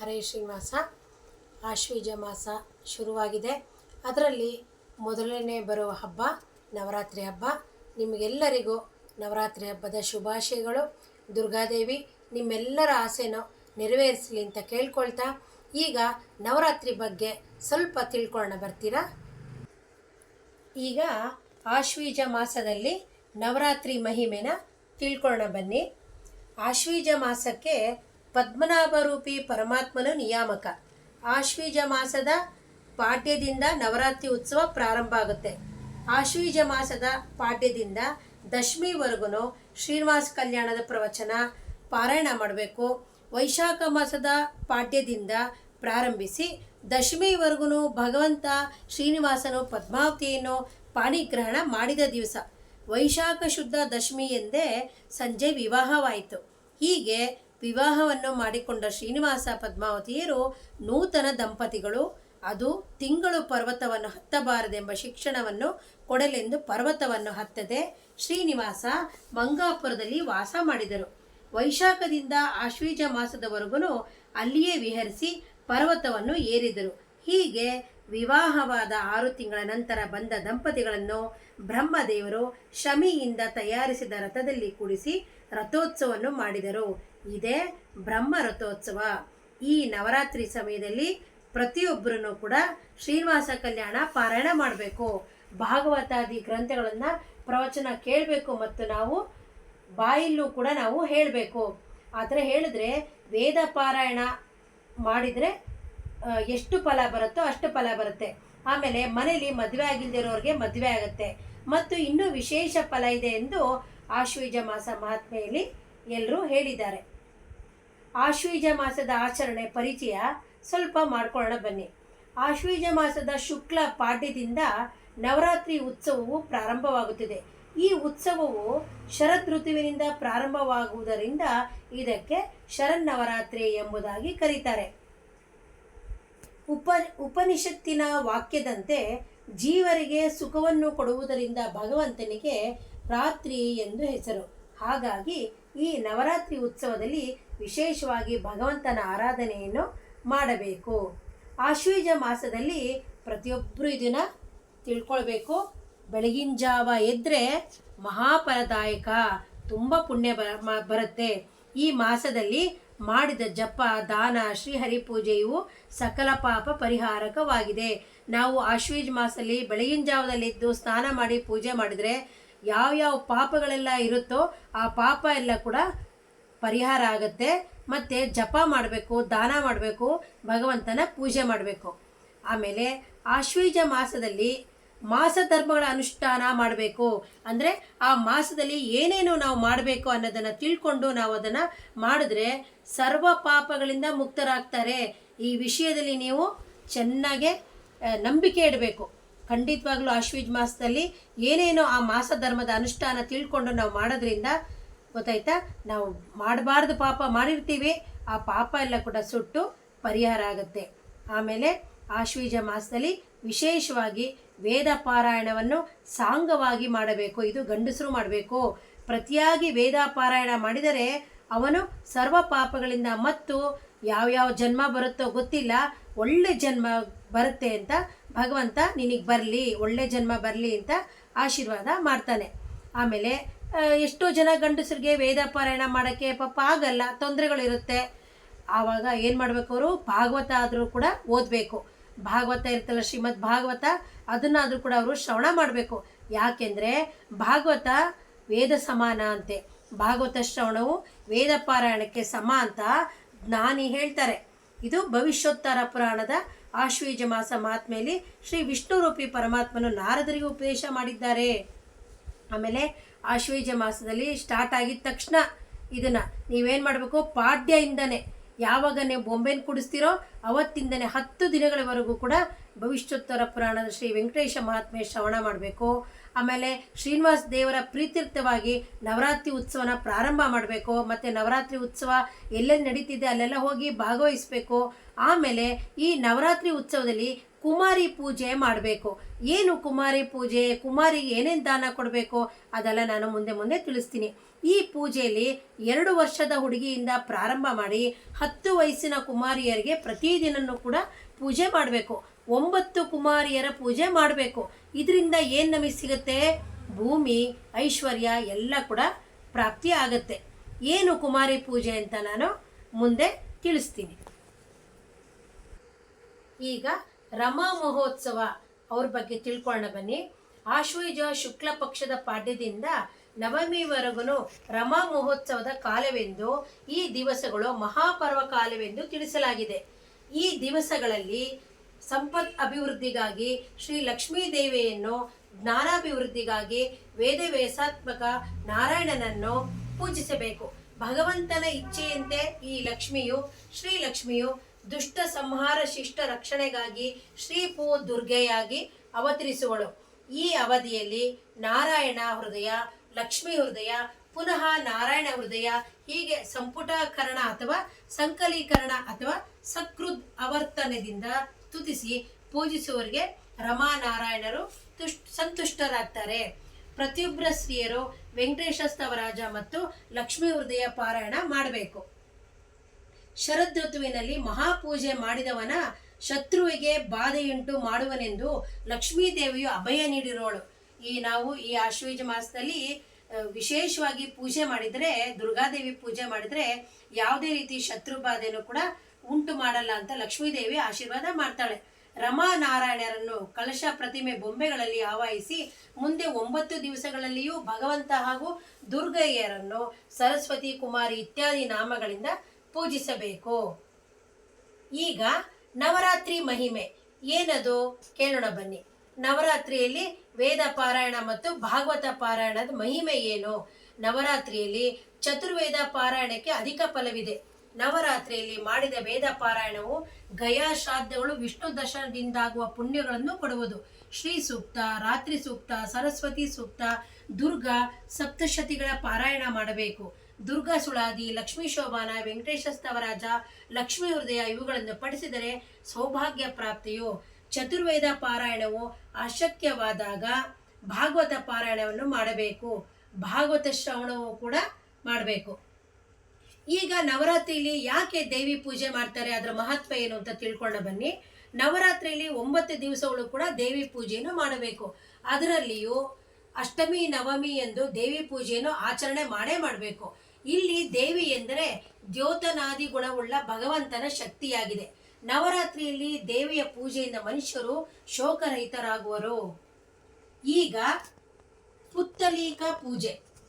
ಹರೇ ಶ್ರೀನಿವಾಸ, ಆಶ್ವೀಜ ಮಾಸ ಶುರುವಾಗಿದೆ. ಅದರಲ್ಲಿ ಮೊದಲನೇ ಬರುವ ಹಬ್ಬ ನವರಾತ್ರಿ ಹಬ್ಬ. ನಿಮಗೆಲ್ಲರಿಗೂ ನವರಾತ್ರಿ ಹಬ್ಬದ ಶುಭಾಶಯಗಳು. ದುರ್ಗಾದೇವಿ, ನಿಮ್ಮೆಲ್ಲರ ಆಸೆನೂ ನೆರವೇರಿಸಲಿ ಅಂತ ಕೇಳ್ಕೊಳ್ತಾ, ಈಗ ನವರಾತ್ರಿ ಬಗ್ಗೆ ಸ್ವಲ್ಪ ತಿಳ್ಕೊಳ್ಳೋಣ, ಬರ್ತೀರಾ? ಈಗ ಆಶ್ವೀಜ ಮಾಸದಲ್ಲಿ ನವರಾತ್ರಿ ಮಹಿಮೆನ ತಿಳ್ಕೊಳ್ಳೋಣ ಬನ್ನಿ. ಆಶ್ವೀಜ ಮಾಸಕ್ಕೆ ಪದ್ಮನಾಭರೂಪಿ ಪರಮಾತ್ಮನ ನಿಯಾಮಕ. ಆಶ್ವೀಜ ಮಾಸದ ಪಾಠ್ಯದಿಂದ ನವರಾತ್ರಿ ಉತ್ಸವ ಪ್ರಾರಂಭ ಆಗುತ್ತೆ. ಆಶ್ವೀಜ ಮಾಸದ ಪಾಠ್ಯದಿಂದ ದಶಮಿವರೆಗೂ ಶ್ರೀನಿವಾಸ ಕಲ್ಯಾಣದ ಪ್ರವಚನ ಪಾರಾಯಣ ಮಾಡಬೇಕು. ವೈಶಾಖ ಮಾಸದ ಪಾಠ್ಯದಿಂದ ಪ್ರಾರಂಭಿಸಿ ದಶಮಿವರೆಗೂ ಭಗವಂತ ಶ್ರೀನಿವಾಸನು ಪದ್ಮಾವತಿಯನ್ನು ಪಾಣಿಗ್ರಹಣ ಮಾಡಿದ ದಿವಸ. ವೈಶಾಖ ಶುದ್ಧ ದಶಮಿ ಎಂದೇ ಸಂಜೆ ವಿವಾಹವಾಯಿತು. ಹೀಗೆ ವಿವಾಹವನ್ನು ಮಾಡಿಕೊಂಡ ಶ್ರೀನಿವಾಸ ಪದ್ಮಾವತಿಯರು ನೂತನ ದಂಪತಿಗಳು. ಅದು ತಿಂಗಳು ಪರ್ವತವನ್ನು ಹತ್ತಬಾರದೆಂಬ ಶಿಕ್ಷಣವನ್ನು ಕೊಡಲೆಂದು ಪರ್ವತವನ್ನು ಹತ್ತದೆ. ಶ್ರೀನಿವಾಸ ಮಂಗಾಪುರದಲ್ಲಿ ವಾಸ ಮಾಡಿದರು. ವೈಶಾಖದಿಂದ ಆಶ್ವೀಜ ಮಾಸದವರೆಗೂ ಅಲ್ಲಿಯೇ ವಿಹರಿಸಿ ಪರ್ವತವನ್ನು ಏರಿದರು. ಹೀಗೆ ವಿವಾಹವಾದ ಆರು ತಿಂಗಳ ನಂತರ ಬಂದ ದಂಪತಿಗಳನ್ನು ಬ್ರಹ್ಮದೇವರು ಶಮಿಯಿಂದ ತಯಾರಿಸಿದ ರಥದಲ್ಲಿ ಕೂಡಿಸಿ ರಥೋತ್ಸವವನ್ನು ಮಾಡಿದರು. ಇದೇ ಬ್ರಹ್ಮ ರಥೋತ್ಸವ. ಈ ನವರಾತ್ರಿ ಸಮಯದಲ್ಲಿ ಪ್ರತಿಯೊಬ್ಬರೂ ಕೂಡ ಶ್ರೀನಿವಾಸ ಕಲ್ಯಾಣ ಪಾರಾಯಣ ಮಾಡಬೇಕು. ಭಾಗವತಾದಿ ಗ್ರಂಥಗಳನ್ನು ಪ್ರವಚನ ಕೇಳಬೇಕು ಮತ್ತು ನಾವು ಬಾಯಲ್ಲೂ ಕೂಡ ನಾವು ಹೇಳಬೇಕು. ಆದರೆ ಹೇಳಿದ್ರೆ ವೇದ ಪಾರಾಯಣ ಮಾಡಿದರೆ ಎಷ್ಟು ಫಲ ಬರುತ್ತೋ ಅಷ್ಟು ಫಲ ಬರುತ್ತೆ. ಆಮೇಲೆ ಮನೇಲಿ ಮದುವೆ ಆಗಿಲ್ದಿರೋರಿಗೆ ಮದುವೆ ಆಗುತ್ತೆ. ಮತ್ತು ಇನ್ನೂ ವಿಶೇಷ ಫಲ ಇದೆ ಎಂದು ಆಶ್ವೀಜ ಮಾಸ ಮಹಾತ್ಮೆಯಲ್ಲಿ ಎಲ್ಲರೂ ಹೇಳಿದ್ದಾರೆ. ಆಶ್ವೀಜ ಮಾಸದ ಆಚರಣೆ ಪರಿಚಯ ಸ್ವಲ್ಪ ಮಾಡ್ಕೊಳ್ಳೋಣ ಬನ್ನಿ. ಆಶ್ವೀಜ ಮಾಸದ ಶುಕ್ಲ ಪಾಠ್ಯದಿಂದ ನವರಾತ್ರಿ ಉತ್ಸವವು ಪ್ರಾರಂಭವಾಗುತ್ತಿದೆ. ಈ ಉತ್ಸವವು ಶರದ್ ಋತುವಿನಿಂದ ಪ್ರಾರಂಭವಾಗುವುದರಿಂದ ಇದಕ್ಕೆ ಶರನ್ನವರಾತ್ರಿ ಎಂಬುದಾಗಿ ಕರೀತಾರೆ. ಉಪ, ಉಪನಿಷತ್ತಿನ ವಾಕ್ಯದಂತೆ ಜೀವರಿಗೆ ಸುಖವನ್ನು ಕೊಡುವುದರಿಂದ ಭಗವಂತನಿಗೆ ರಾತ್ರಿ ಎಂದು ಹೆಸರು. ಹಾಗಾಗಿ ಈ ನವರಾತ್ರಿ ಉತ್ಸವದಲ್ಲಿ ವಿಶೇಷವಾಗಿ ಭಗವಂತನ ಆರಾಧನೆಯನ್ನು ಮಾಡಬೇಕು. ಆಶ್ವೀಜ ಮಾಸದಲ್ಲಿ ಪ್ರತಿಯೊಬ್ಬರು ಇದನ್ನು ತಿಳ್ಕೊಳ್ಬೇಕು. ಬೆಳಗಿನ ಜಾವ ಎದ್ದರೆ ಮಹಾಫಲದಾಯಕ ತುಂಬ ಪುಣ್ಯ ಬರುತ್ತೆ. ಈ ಮಾಸದಲ್ಲಿ ಮಾಡಿದ ಜಪ, ದಾನ ಶ್ರೀಹರಿ ಪೂಜೆಯು ಸಕಲ ಪಾಪ ಪರಿಹಾರಕವಾಗಿದೆ. ನಾವು ಆಶ್ವೀಜ್ ಮಾಸದಲ್ಲಿ ಬೆಳಗಿನ ಜಾವದಲ್ಲಿದ್ದು ಸ್ನಾನ ಮಾಡಿ ಪೂಜೆ ಮಾಡಿದರೆ ಯಾವ್ಯಾವ ಪಾಪಗಳೆಲ್ಲ ಇರುತ್ತೋ ಆ ಪಾಪ ಎಲ್ಲ ಕೂಡ ಪರಿಹಾರ ಆಗುತ್ತೆ. ಮತ್ತು ಜಪ ಮಾಡಬೇಕು, ದಾನ ಮಾಡಬೇಕು, ಭಗವಂತನ ಪೂಜೆ ಮಾಡಬೇಕು. ಆಮೇಲೆ ಆಶ್ವೀಜ ಮಾಸದಲ್ಲಿ ಮಾಸ ಧರ್ಮಗಳ ಅನುಷ್ಠಾನ ಮಾಡಬೇಕು. ಅಂದರೆ ಆ ಮಾಸದಲ್ಲಿ ಏನೇನು ನಾವು ಮಾಡಬೇಕು ಅನ್ನೋದನ್ನು ತಿಳ್ಕೊಂಡು ನಾವು ಅದನ್ನು ಮಾಡಿದ್ರೆ ಸರ್ವ ಪಾಪಗಳಿಂದ ಮುಕ್ತರಾಗ್ತಾರೆ. ಈ ವಿಷಯದಲ್ಲಿ ನೀವು ಚೆನ್ನಾಗೆ ನಂಬಿಕೆ ಇಡಬೇಕು. ಖಂಡಿತವಾಗ್ಲೂ ಆಶ್ವೀಜ್ ಮಾಸದಲ್ಲಿ ಏನೇನೋ ಆ ಮಾಸ ಧರ್ಮದ ಅನುಷ್ಠಾನ ತಿಳ್ಕೊಂಡು ನಾವು ಮಾಡೋದ್ರಿಂದ ಗೊತ್ತಾಯ್ತಾ? ನಾವು ಮಾಡಬಾರ್ದು ಪಾಪ ಮಾಡಿರ್ತೀವಿ. ಆ ಪಾಪ ಎಲ್ಲ ಕೂಡ ಸುಟ್ಟು ಪರಿಹಾರ ಆಗುತ್ತೆ. ಆಮೇಲೆ ಆಶ್ವೀಜ ಮಾಸದಲ್ಲಿ ವಿಶೇಷವಾಗಿ ವೇದ ಪಾರಾಯಣವನ್ನು ಸಾಂಗವಾಗಿ ಮಾಡಬೇಕು, ಇದು ಗಂಡಸರು ಮಾಡಬೇಕು. ಪ್ರತಿಯಾಗಿ ವೇದ ಪಾರಾಯಣ ಮಾಡಿದರೆ ಅವನು ಸರ್ವ ಪಾಪಗಳಿಂದ ಮತ್ತು ಯಾವ್ಯಾವ ಜನ್ಮ ಬರುತ್ತೋ ಗೊತ್ತಿಲ್ಲ, ಒಳ್ಳೆ ಜನ್ಮ ಬರುತ್ತೆ ಅಂತ ಭಗವಂತ ನಿನಗೆ ಬರಲಿ, ಒಳ್ಳೆ ಜನ್ಮ ಬರಲಿ ಅಂತ ಆಶೀರ್ವಾದ ಮಾಡ್ತಾನೆ. ಆಮೇಲೆ ಎಷ್ಟೋ ಜನ ಗಂಡಸರಿಗೆ ವೇದ ಪಾರಾಯಣ ಮಾಡೋಕ್ಕೆ ಪಾಪ ಆಗಲ್ಲ, ತೊಂದರೆಗಳಿರುತ್ತೆ. ಆವಾಗ ಏನು ಮಾಡಬೇಕು ಅವರು? ಭಾಗವತ ಆದರೂ ಕೂಡ ಓದಬೇಕು. ಭಾಗವತ ಇರ್ತಲ್ಲ ಶ್ರೀಮದ್ ಭಾಗವತ ಅದನ್ನಾದರೂ ಕೂಡ ಅವರು ಶ್ರವಣ ಮಾಡಬೇಕು. ಯಾಕೆಂದರೆ ಭಾಗವತ ವೇದ ಸಮಾನ ಅಂತೆ. ಭಾಗವತ ಶ್ರವಣವು ವೇದ ಪಾರಾಯಣಕ್ಕೆ ಸಮ ಅಂತ ಜ್ಞಾನಿ ಹೇಳ್ತಾರೆ. ಇದು ಭವಿಷ್ಯೋತ್ತರ ಪುರಾಣದ ಆಶ್ವೀಜ ಮಾಸ ಮಹಾತ್ಮೆಯಲ್ಲಿ ಶ್ರೀ ವಿಷ್ಣುರೂಪಿ ಪರಮಾತ್ಮನು ನಾರದರಿಗೆ ಉಪದೇಶ ಮಾಡಿದ್ದಾರೆ. ಆಮೇಲೆ ಆಶ್ವೀಜ ಮಾಸದಲ್ಲಿ ಸ್ಟಾರ್ಟ್ ಆಗಿದ ತಕ್ಷಣ ಇದನ್ನು ನೀವೇನು ಮಾಡಬೇಕು? ಪಾಡ್ಯದಿಂದನೇ ಯಾವಾಗ ನೀವು ಬೊಂಬೆನ ಕುಡಿಸ್ತೀರೋ ಅವತ್ತಿಂದನೇ ಹತ್ತು ದಿನಗಳವರೆಗೂ ಕೂಡ ಭವಿಷ್ಯೋತ್ತರ ಪುರಾಣದ ಶ್ರೀ ವೆಂಕಟೇಶ ಮಹಾತ್ಮೆ ಶ್ರವಣ ಮಾಡಬೇಕು. ಆಮೇಲೆ ಶ್ರೀನಿವಾಸ ದೇವರ ಪ್ರೀತ್ಯರ್ಥವಾಗಿ ನವರಾತ್ರಿ ಉತ್ಸವನ ಪ್ರಾರಂಭ ಮಾಡಬೇಕು. ಮತ್ತು ನವರಾತ್ರಿ ಉತ್ಸವ ಎಲ್ಲೆಲ್ಲಿ ನಡೀತಿದೆ ಅಲ್ಲೆಲ್ಲ ಹೋಗಿ ಭಾಗವಹಿಸಬೇಕು. ಆಮೇಲೆ ಈ ನವರಾತ್ರಿ ಉತ್ಸವದಲ್ಲಿ ಕುಮಾರಿ ಪೂಜೆ ಮಾಡಬೇಕು. ಏನು ಕುಮಾರಿ ಪೂಜೆ? ಕುಮಾರಿಗೆ ಏನೇನು ದಾನ ಕೊಡಬೇಕು? ಅದೆಲ್ಲ ನಾನು ಮುಂದೆ ಮುಂದೆ ತಿಳಿಸ್ತೀನಿ. ಈ ಪೂಜೆಯಲ್ಲಿ ಎರಡು ವರ್ಷದ ಹುಡುಗಿಯಿಂದ ಪ್ರಾರಂಭ ಮಾಡಿ ಹತ್ತು ವಯಸ್ಸಿನ ಕುಮಾರಿಯರಿಗೆ ಪ್ರತಿದಿನನೂ ಕೂಡ ಪೂಜೆ ಮಾಡಬೇಕು. ಒಂಬತ್ತು ಕುಮಾರಿಯರ ಪೂಜೆ ಮಾಡಬೇಕು. ಇದರಿಂದ ಏನು ನಮಗೆ ಸಿಗುತ್ತೆ? ಭೂಮಿ, ಐಶ್ವರ್ಯ ಎಲ್ಲ ಕೂಡ ಪ್ರಾಪ್ತಿ ಆಗುತ್ತೆ. ಏನು ಕುಮಾರಿ ಪೂಜೆ ಅಂತ ನಾನು ಮುಂದೆ ತಿಳಿಸ್ತೀನಿ. ಈಗ ರಮಾ ಮಹೋತ್ಸವ ಅವ್ರ ಬಗ್ಗೆ ತಿಳ್ಕೊಳ್ಳೋಣ ಬನ್ನಿ. ಆಶ್ವಯುಜ ಶುಕ್ಲ ಪಕ್ಷದ ಪಾಡ್ಯದಿಂದ ನವಮಿವರೆಗೂ ರಮಾ ಮಹೋತ್ಸವದ ಕಾಲವೆಂದು, ಈ ದಿವಸಗಳು ಮಹಾಪರ್ವ ಕಾಲವೆಂದು ತಿಳಿಸಲಾಗಿದೆ. ಈ ದಿವಸಗಳಲ್ಲಿ ಸಂಪತ್ ಅಭಿವೃದ್ಧಿಗಾಗಿ ಶ್ರೀ ಲಕ್ಷ್ಮೀ ದೇವಿಯನ್ನು ಜ್ಞಾನಾಭಿವೃದ್ಧಿಗಾಗಿ ವೇದ ವೇಸಾತ್ಮಕ ನಾರಾಯಣನನ್ನು ಪೂಜಿಸಬೇಕು. ಭಗವಂತನ ಇಚ್ಛೆಯಂತೆ ಈ ಲಕ್ಷ್ಮಿಯು, ಶ್ರೀ ಲಕ್ಷ್ಮಿಯು ದುಷ್ಟ ಸಂಹಾರ ಶಿಷ್ಟ ರಕ್ಷಣೆಗಾಗಿ ಶ್ರೀ ಪೂ ದುರ್ಗೆಯಾಗಿ ಅವತರಿಸುವಳು. ಈ ಅವಧಿಯಲ್ಲಿ ನಾರಾಯಣ ಹೃದಯ, ಲಕ್ಷ್ಮಿ ಹೃದಯ, ಪುನಃ ನಾರಾಯಣ ಹೃದಯ, ಹೀಗೆ ಸಂಪುಟಕರಣ ಅಥವಾ ಸಂಕಲೀಕರಣ ಅಥವಾ ಸಕೃದ್ ಅವರ್ತನದಿಂದ ಸ್ತುತಿಸಿ ಪೂಜಿಸುವವರಿಗೆ ರಮಾನಾರಾಯಣರು ತುಷ್ ಸಂತುಷ್ಟರಾಗ್ತಾರೆ. ಪ್ರತಿಯೊಬ್ಬರ ಸ್ತ್ರೀಯರು ವೆಂಕಟೇಶ ಸ್ತವರಾಜ ಮತ್ತು ಲಕ್ಷ್ಮೀ ಹೃದಯ ಪಾರಾಯಣ ಮಾಡಬೇಕು. ಶರದ್ ಋತುವಿನಲ್ಲಿ ಮಹಾಪೂಜೆ ಮಾಡಿದವನ ಶತ್ರುವಿಗೆ ಬಾಧೆಯುಂಟು ಮಾಡುವನೆಂದು ಲಕ್ಷ್ಮೀ ದೇವಿಯು ಅಭಯ ನೀಡಿರೋಳು. ಈ ನಾವು ಈ ಆಶ್ವೀಜ ಮಾಸದಲ್ಲಿ ವಿಶೇಷವಾಗಿ ಪೂಜೆ ಮಾಡಿದರೆ, ದುರ್ಗಾದೇವಿ ಪೂಜೆ ಮಾಡಿದರೆ ಯಾವುದೇ ರೀತಿ ಶತ್ರು ಬಾಧೆನೂ ಕೂಡ ಉಂಟು ಮಾಡಲ್ಲ ಅಂತ ಲಕ್ಷ್ಮೀದೇವಿ ಆಶೀರ್ವಾದ ಮಾಡ್ತಾಳೆ. ರಮಾ ನಾರಾಯಣರನ್ನು ಕಲಶ ಪ್ರತಿಮೆ ಬೊಂಬೆಗಳಲ್ಲಿ ಆವಾಹಿಸಿ, ಮುಂದೆ ಒಂಬತ್ತು ದಿವಸಗಳಲ್ಲಿಯೂ ಭಗವಂತ ಹಾಗೂ ದುರ್ಗಯ್ಯರನ್ನು ಸರಸ್ವತಿ ಕುಮಾರಿ ಇತ್ಯಾದಿ ನಾಮಗಳಿಂದ ಪೂಜಿಸಬೇಕು. ಈಗ ನವರಾತ್ರಿ ಮಹಿಮೆ. ಏನದು? ಕೇಳೋಣ ಬನ್ನಿ. ನವರಾತ್ರಿಯಲ್ಲಿ ವೇದ ಪಾರಾಯಣ ಮತ್ತು ಭಾಗವತ ಪಾರಾಯಣದ ಮಹಿಮೆ ಏನು? ನವರಾತ್ರಿಯಲ್ಲಿ ಚತುರ್ವೇದ ಪಾರಾಯಣಕ್ಕೆ ಅಧಿಕ ಫಲವಿದೆ. ನವರಾತ್ರಿಯಲ್ಲಿ ಮಾಡಿದ ವೇದ ಪಾರಾಯಣವು ಗಯಾ ಶ್ರಾದ್ದಗಳು ವಿಷ್ಣು ದರ್ಶನದಿಂದಾಗುವ ಪುಣ್ಯಗಳನ್ನು ಕೊಡುವುದು. ಶ್ರೀ ಸೂಕ್ತ, ರಾತ್ರಿ ಸೂಕ್ತ, ಸರಸ್ವತಿ ಸೂಕ್ತ, ದುರ್ಗಾ ಸಪ್ತಶತಿಗಳ ಪಾರಾಯಣ ಮಾಡಬೇಕು. ದುರ್ಗಾ ಸುಳಾದಿ, ಲಕ್ಷ್ಮೀ ಶೋಭಾನ ವೆಂಕಟೇಶ ಸ್ತವರಾಜ ಲಕ್ಷ್ಮೀ ಹೃದಯ ಇವುಗಳನ್ನು ಪಡಿಸಿದರೆ ಸೌಭಾಗ್ಯ ಪ್ರಾಪ್ತಿಯು. ಚತುರ್ವೇದ ಪಾರಾಯಣವು ಅಶಕ್ಯವಾದಾಗ ಭಾಗವತ ಪಾರಾಯಣವನ್ನು ಮಾಡಬೇಕು. ಭಾಗವತ ಶ್ರವಣವು ಕೂಡ ಮಾಡಬೇಕು. ಈಗ ನವರಾತ್ರಿಯಲ್ಲಿ ಯಾಕೆ ದೇವಿ ಪೂಜೆ ಮಾಡ್ತಾರೆ? ಅದರ ಮಹತ್ವ ಏನು ಅಂತ ತಿಳ್ಕೊಂಡು ಬನ್ನಿ. ನವರಾತ್ರಿಯಲ್ಲಿ ಒಂಬತ್ತು ದಿವಸಗಳು ಕೂಡ ದೇವಿ ಪೂಜೆಯನ್ನು ಮಾಡಬೇಕು. ಅದರಲ್ಲಿಯೂ ಅಷ್ಟಮಿ, ನವಮಿ ಎಂದು ದೇವಿ ಪೂಜೆಯನ್ನು ಆಚರಣೆ ಮಾಡೇ ಮಾಡಬೇಕು. ಇಲ್ಲಿ ದೇವಿ ಎಂದರೆ ದ್ಯೋತನಾದಿ ಗುಣವುಳ್ಳ ಭಗವಂತನ ಶಕ್ತಿಯಾಗಿದೆ. ನವರಾತ್ರಿಯಲ್ಲಿ ದೇವಿಯ ಪೂಜೆಯಿಂದ ಮನುಷ್ಯರು ಶೋಕರಹಿತರಾಗುವರು. ಈಗ ಪುತ್ತಲೀಕ ಪೂಜೆ.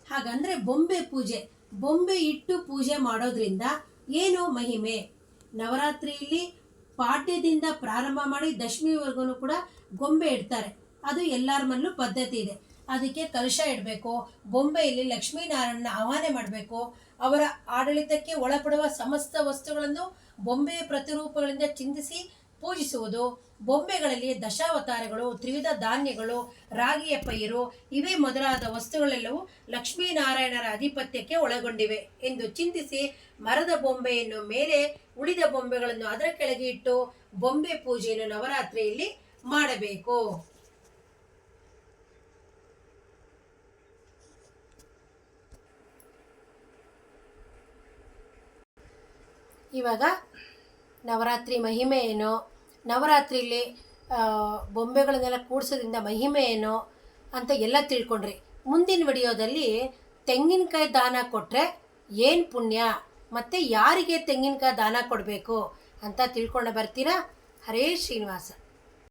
ಹಾಗಂದ್ರೆ ಬೊಂಬೆ ಪೂಜೆ. ಬೊಂಬೆ ಇಟ್ಟು ಪೂಜೆ ಮಾಡೋದ್ರಿಂದ ಏನು ಮಹಿಮೆ? ನವರಾತ್ರಿಯಲ್ಲಿ ಪಾಠ್ಯದಿಂದ ಪ್ರಾರಂಭ ಮಾಡಿ ದಶಮಿವರೆಗೂ ಕೂಡ ಗೊಂಬೆ ಇಡ್ತಾರೆ. ಅದು ಎಲ್ಲರ ಮನಲ್ಲೂ ಪದ್ಧತಿ ಇದೆ. ಅದಕ್ಕೆ ಕಲಶ ಇಡಬೇಕು ಬೊಂಬೆಯಲ್ಲಿ ಲಕ್ಷ್ಮೀನಾರಾಯಣನ ಆಹ್ವಾನ ಮಾಡಬೇಕು. ಅವರ ಆಡಳಿತಕ್ಕೆ ಒಳಪಡುವ ಸಮಸ್ತ ವಸ್ತುಗಳನ್ನು ಬೊಂಬೆಯ ಪ್ರತಿರೂಪಗಳಿಂದ ಚಿಂತಿಸಿ ಪೂಜಿಸುವುದು. ಬೊಂಬೆಗಳಲ್ಲಿ ದಶಾವತಾರಗಳು, ತ್ರಿವಿಧ ಧಾನ್ಯಗಳು, ರಾಗಿಯ ಪೈರು ಇವೇ ಮೊದಲಾದ ವಸ್ತುಗಳೆಲ್ಲವೂ ಲಕ್ಷ್ಮೀನಾರಾಯಣರ ಆಧಿಪತ್ಯಕ್ಕೆ ಒಳಗೊಂಡಿವೆ ಎಂದು ಚಿಂತಿಸಿ ಮರದ ಬೊಂಬೆಯನ್ನು ಮೇಲೆ ಉಳಿದ ಬೊಂಬೆಗಳನ್ನು ಅದರ ಕೆಳಗೆ ಇಟ್ಟು ಬೊಂಬೆ ಪೂಜೆಯನ್ನು ನವರಾತ್ರಿಯಲ್ಲಿ ಮಾಡಬೇಕು. ಇವಾಗ ನವರಾತ್ರಿ ಮಹಿಮೆ ಏನು, ನವರಾತ್ರಿಲಿ ಬೊಂಬೆಗಳನ್ನೆಲ್ಲ ಕೂಡಿಸೋದ್ರಿಂದ ಮಹಿಮೆ ಏನು ಅಂತ ಎಲ್ಲ ತಿಳ್ಕೊಂಡ್ರಿ. ಮುಂದಿನ ವಿಡಿಯೋದಲ್ಲಿ ತೆಂಗಿನಕಾಯಿ ದಾನ ಕೊಟ್ಟರೆ ಏನು ಪುಣ್ಯ, ಮತ್ತು ಯಾರಿಗೆ ತೆಂಗಿನಕಾಯಿ ದಾನ ಕೊಡಬೇಕು ಅಂತ ತಿಳ್ಕೊಂಡು ಬರ್ತೀರಾ? ಹರೇ ಶ್ರೀನಿವಾಸ.